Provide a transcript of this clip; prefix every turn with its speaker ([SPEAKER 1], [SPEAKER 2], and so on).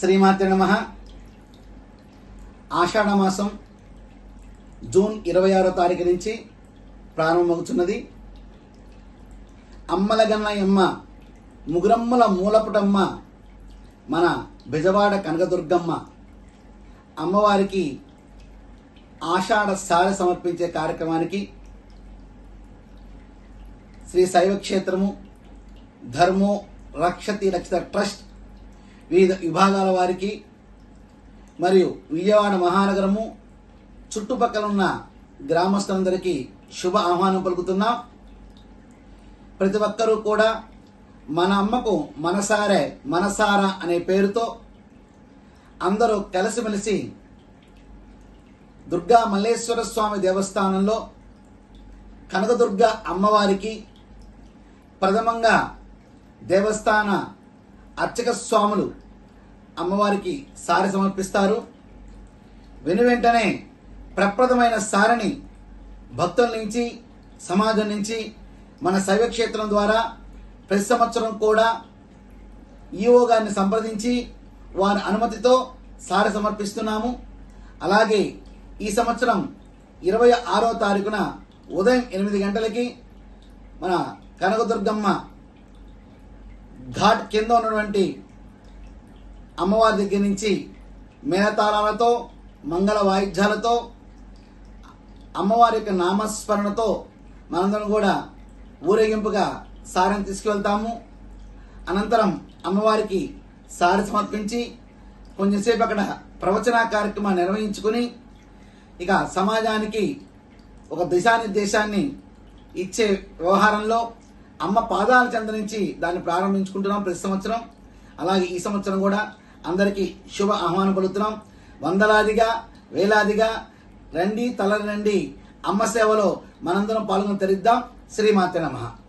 [SPEAKER 1] శ్రీమాతే నమ. ఆషాఢ మాసం జూన్ ఇరవై ఆరో తారీఖు నుంచి ప్రారంభమవుతున్నది. అమ్మలగన్న ఎమ్మ ముగురమ్మల మూలపుటమ్మ మన బెజవాడ కనకదుర్గమ్మ. అమ్మవారికి ఆషాఢ సార సమర్పించే కార్యక్రమానికి శ్రీ శైవ క్షేత్రము ధర్మో రక్షతి రక్షిత ట్రస్ట్ వివిధ విభాగాల వారికి మరియు విజయవాడ మహానగరము చుట్టుపక్కల ఉన్న గ్రామస్తులందరికీ శుభ ఆహ్వానం పలుకుతున్నాం. ప్రతి ఒక్కరూ కూడా మన అమ్మకు మనసారే మనసారా అనే పేరుతో అందరూ కలిసిమెలిసి దుర్గా మల్లేశ్వర స్వామి దేవస్థానంలో కనకదుర్గ అమ్మవారికి ప్రథమంగా దేవస్థాన అర్చక స్వాములు అమ్మవారికి సారి సమర్పిస్తారు. వెను వెంటనే ప్రప్రదమైన సారిని భక్తుల నుంచి సమాజం నుంచి మన శైవక్షేత్రం ద్వారా ప్రతి సంవత్సరం కూడా ఈఓ గారిని సంప్రదించి వారి అనుమతితో సారి సమర్పిస్తున్నాము. అలాగే ఈ సంవత్సరం ఇరవై ఆరో తారీఖున ఉదయం ఎనిమిది గంటలకి మన కనకదుర్గమ్మ ఘాట్ కింద ఉన్నటువంటి అమ్మవారి దగ్గర నుంచి మేళతాళాలతో మంగళ వాయిద్యాలతో అమ్మవారి యొక్క నామస్మరణతో మనందరం కూడా ఊరేగింపుగా సారిని తీసుకువెళ్తాము. అనంతరం అమ్మవారికి సారి సమర్పించి కొంచెంసేపు అక్కడ ప్రవచన కార్యక్రమాన్ని నిర్వహించుకుని ఇక సమాజానికి ఒక దిశానిర్దేశాన్ని ఇచ్చే వ్యవహారంలో అమ్మ పాదాలు చెంత దాన్ని ప్రారంభించుకుంటున్నాం ప్రతి సంవత్సరం. అలాగే ఈ సంవత్సరం కూడా అందరికీ శుభ ఆహ్వానం పలుకుతున్నాం. వందలాదిగా వేలాదిగా రండి తల రండి అమ్మ సేవలో మనందరం పాల్గొని తెరిద్దాం. శ్రీమాతే నమః.